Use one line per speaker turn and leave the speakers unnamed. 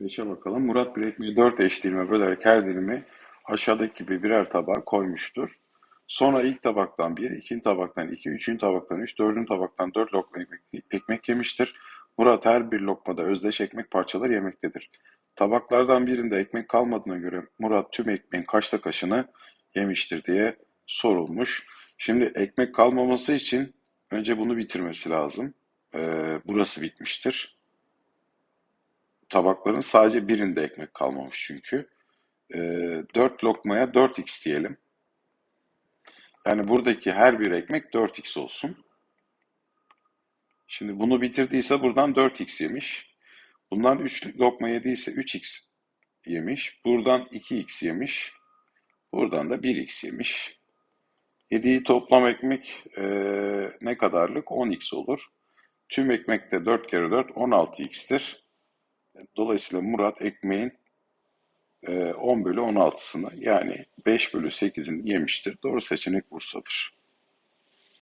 5'e bakalım. Murat bir ekmeği 4 eş dilime bölerek her dilimi aşağıdaki gibi birer tabağa koymuştur. Sonra ilk tabaktan 1, ikinci tabaktan 2, üçüncü tabaktan 3, dördüncü tabaktan 4 lokma ekmek, ekmek yemiştir. Murat her bir lokmada özdeş ekmek parçaları yemektedir. Tabaklardan birinde ekmek kalmadığına göre Murat tüm ekmeğin kaçta kaşını yemiştir diye sorulmuş. Şimdi ekmek kalmaması için önce bunu bitirmesi lazım. Ee, burası bitmiştir. Tabakların sadece birinde ekmek kalmamış çünkü. Ee, 4 lokmaya 4x diyelim. Yani buradaki her bir ekmek 4x olsun. Şimdi bunu bitirdiyse buradan 4x yemiş. Bundan 3 lokma yediyse 3x yemiş. Buradan 2x yemiş. Buradan da 1x yemiş. Yediği toplam ekmek eee, ne kadarlık? 10x olur. Tüm ekmek de 4 kere 4 16x'tir. Dolayısıyla Murat ekmeğin eee, 10 bölü 16'sını yani 5 bölü 8'ini yemiştir. Doğru seçenek Bursa'dır.